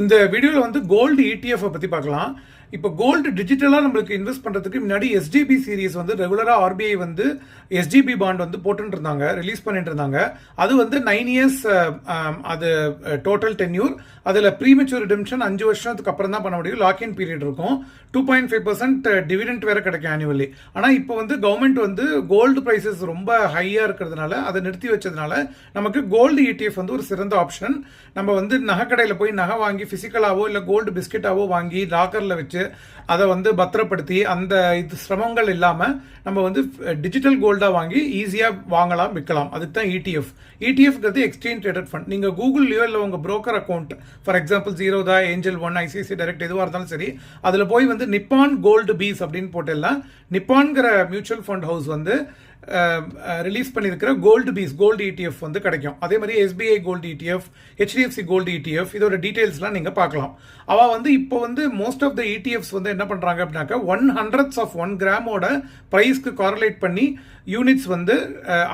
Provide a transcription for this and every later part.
இந்த வீடியோவில் வந்து கோல்டு ETF பற்றி பார்க்கலாம். இப்போ கோல்டு டிஜிட்டலாக நம்மளுக்கு இன்வெஸ்ட் பண்ணுறதுக்கு முன்னாடி எஸ்டிபி சீரிஸ் வந்து ரெகுலராக ஆர்பிஐ வந்து எஸ்டிபி பாண்ட் வந்து போட்டுட்டு இருந்தாங்க ரிலீஸ் பண்ணிட்டு இருந்தாங்க அது வந்து நைன் இயர்ஸ் அது டோட்டல் டென்யூர் அதில் ப்ரீமெச்சூர் ரிடெம்ஷன் அஞ்சு வருஷத்துக்கு அப்புறம் தான் பண்ண முடியும். லாக்இன் பீரியட் இருக்கும். Two point five percent dividend வேறு கிடைக்கும் ஆனுவலி ஆனால் இப்போ வந்து கவர்மெண்ட் வந்து கோல்டு ப்ரைஸஸ் ரொம்ப ஹையாக இருக்கிறதுனால அதை நிறுத்தி வச்சதுனால நமக்கு கோல்டு இடிஎஃப் வந்து ஒரு சிறந்த ஆப்ஷன் நம்ம வந்து நகைக்கடையில் போய் நகை வாங்கி ஃபிசிக்கலாவோ இல்லை கோல்டு பிஸ்கெட்டாவோ வாங்கி லாக்கரில் வச்சு அதை வந்து பத்திரப்படுத்தி அந்த இது சிரமங்கள் இல்லாமல் நம்ம வந்து டிஜிட்டல் கோல்டாக வாங்கி ஈஸியாக வாங்கலாம் விற்கலாம். அதுக்கு தான் இடிஎஃப் இடிஎஃப்ங்கிறது எக்ஸ்சேஞ்ச் ட்ரேடட் ஃபண்ட் நீங்கள் கூகுள்லையோ இல்லை உங்கள் broker account for example Zerodha Angel One ICICI direct எதுவாக இருந்தாலும் சரி அதில் போய் வந்து நிப்பான் கோல்டு பீஸ் அப்படின்னு போட்டெல்லாம் நிப்பான்கிற மியூச்சுவல் ஃபண்ட் ஹவுஸ் வந்து ரிலீஸ் பண்ணியிருக்கிற கோல்டு பீஸ் கோல்டு இடிஎஃப் வந்து கிடைக்கும். அதே மாதிரி SBI gold ETF HDFC gold ETF இதோட டீட்டெயில்ஸ்லாம் நீங்கள் பார்க்கலாம். அவள் வந்து இப்போ வந்து மோஸ்ட் ஆஃப் த இடிஎஃப்ஸ் வந்து என்ன பண்ணுறாங்க அப்படின்னாக்கா ஒன் ஹண்ட்ரட்ஸ் ஆஃப் ஒன் கிராமோட ப்ரைஸ்க்கு காரலேட் பண்ணி யூனிட்ஸ் வந்து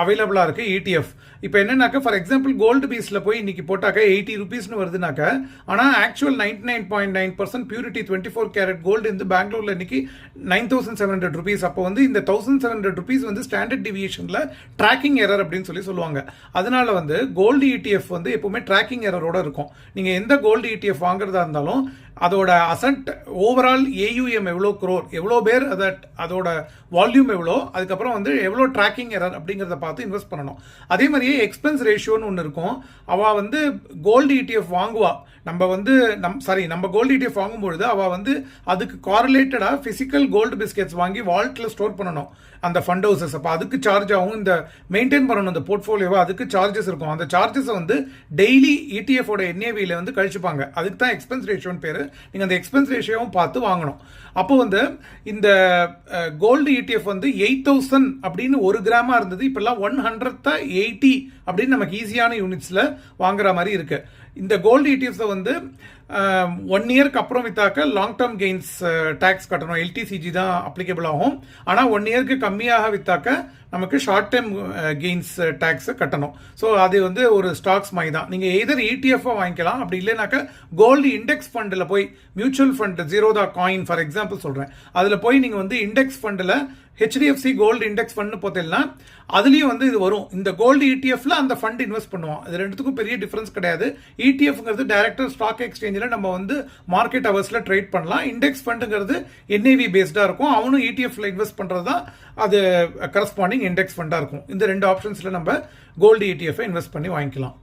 அவைலபிளாக இருக்குது இடிஎஃப் இப்போ என்னன்னாக்கா ஃபார் எக்ஸாம்பிள் கோல்டு பீஸில் போய் இன்றைக்கி போட்டாக்கா எயிட்டி ருபீஸ்னு வருதுனாக்கா ஆனால் actual ninety nine point nine percent purity twenty four carat gold வந்து பெங்களூரில் இன்னைக்கு nine thousand seven hundred rupees அப்போ வந்து இந்த தௌசண்ட் செவன் ஹண்ட்ரட் ருபீஸ் வந்து ஸ்டாண்டர்ட் டிவியேஷனில் ட்ராக்கிங் எரர் அப்படின்னு சொல்லி சொல்லுவாங்க. அதனால வந்து கோல்டு இடிஎஃப் வந்து எப்பவுமே ட்ராக்கிங் எரரோட இருக்கும். நீங்கள் எந்த கோல்டு இடிஎஃப் வாங்குறதா இருந்தாலும் அதோட அசன்ட் ஓவரால் ஏயுஎம் எவ்வளோ க்ரோர் எவ்வளோ பேர் அதை அதோட வால்யூம் எவ்வளோ அதுக்கப்புறம் வந்து எவ்வளோ ட்ராக்கிங் எரர் அப்படிங்கிறத பார்த்து இன்வெஸ்ட் பண்ணணும். அதே மாதிரியே எக்ஸ்பென்ஸ் ரேஷியோன்னு ஒன்று இருக்கும். அவள் வந்து கோல்டு இடிஎஃப் வாங்குவா. நம்ம வந்து நம் சாரி நம்ம கோல்டு இடிஎஃப் வாங்கும்பொழுது அவள் வந்து அதுக்கு காரலேட்டடாக ஃபிசிக்கல் கோல்டு பிஸ்கெட்ஸ் வாங்கி வால்ட்டில் ஸ்டோர் பண்ணணும். அந்த ஃபண்ட் ஹவுசஸ் அப்போ அது அதுக்கு சார்ஜ் ஆகும் இந்த மெயின்டைன் பண்ணணும் அந்த போர்ட்ஃபோலியோவை அதுக்கு சார்ஜஸ் இருக்கும். அந்த சார்ஜஸை வந்து டெய்லி இடிஎஃபோட என்ஏவியில் வந்து கழிச்சுப்பாங்க. அதுக்கு தான் எக்ஸ்பென்ஸ் ரேஷியோன்னு பேர். நீங்கள் அந்த எக்ஸ்பென்ஸ் ரேஷியோவும் பார்த்து வாங்கணும். அப்போ வந்து இந்த கோல்டு இடிஎஃப் வந்து எயிட் தௌசண்ட் அப்படின்னு ஒரு கிராமாக இருந்தது. இப்போல்லாம் ஒன் ஹண்ட்ரட் தான் எயிட்டி அப்படின்னு நமக்கு ஈஸியான யூனிட்ஸில் வாங்குற மாதிரி இருக்குது இந்த கோல்டு இடிஎஃப்ஸை வந்து ஒன் இயர்க்கு அப்புறம் வித்தாக்க லாங் டேர்ம் கெயின்ஸ் டேக்ஸ் கட்டணும். எல்டிசிஜி தான் அப்ளிகபிள் ஆகும். ஆனால் ஒன் இயர்க்கு கம்மியாக வித்தாக்க நமக்கு ஷார்ட் டேர்ம் கெயின்ஸ் டேக்ஸ் கட்டணும். ஸோ அது வந்து ஒரு ஸ்டாக்ஸ் மாதிரி தான். நீங்கள் எதர் இடிஎஃபாக வாங்கிக்கலாம். அப்படி இல்லைனாக்கா கோல்டு இண்டெக்ஸ் ஃபண்டில் போய் mutual fund Zerodha coin for example சொல்கிறேன் அதில் போய் நீங்கள் வந்து இண்டெக்ஸ் ஃபண்டில் ஹெச்டிஎஃப்சி கோல்டு இண்டெக்ஸ் ஃபண்ட் பார்த்தீங்கன்னா அதுலேயும் வந்து இது வரும். இந்த கோல்டு இடிஎஃப்ல அந்த ஃபண்ட் இன்வெஸ்ட் பண்ணுவோம் இது ரெண்டுத்துக்கும் பெரிய டிஃப்ரென்ஸ் கிடையாது. இடிஎஃப்ங்கிறது டேரக்டர் ஸ்டாக் எக்ஸ்சேஞ்சில் நம்ம வந்து மார்க்கெட் ஹவர்ஸில் ட்ரேட் பண்ணலாம். இண்டெக்ஸ் ஃபண்டுங்கிறது என்ஏவி பேஸ்டாக இருக்கும். அவனும் இடிஎஃப்ல இன்வெஸ்ட் பண்ணுறது தான் அது கரஸ்பாண்டிங் இண்டெக்ஸ் ஃபண்டாக இருக்கும். இந்த ரெண்டு ஆப்ஷன்ஸில் நம்ம கோல்டு இடிஎஃப் இன்வெஸ்ட் பண்ணி வாங்கிக்கலாம்.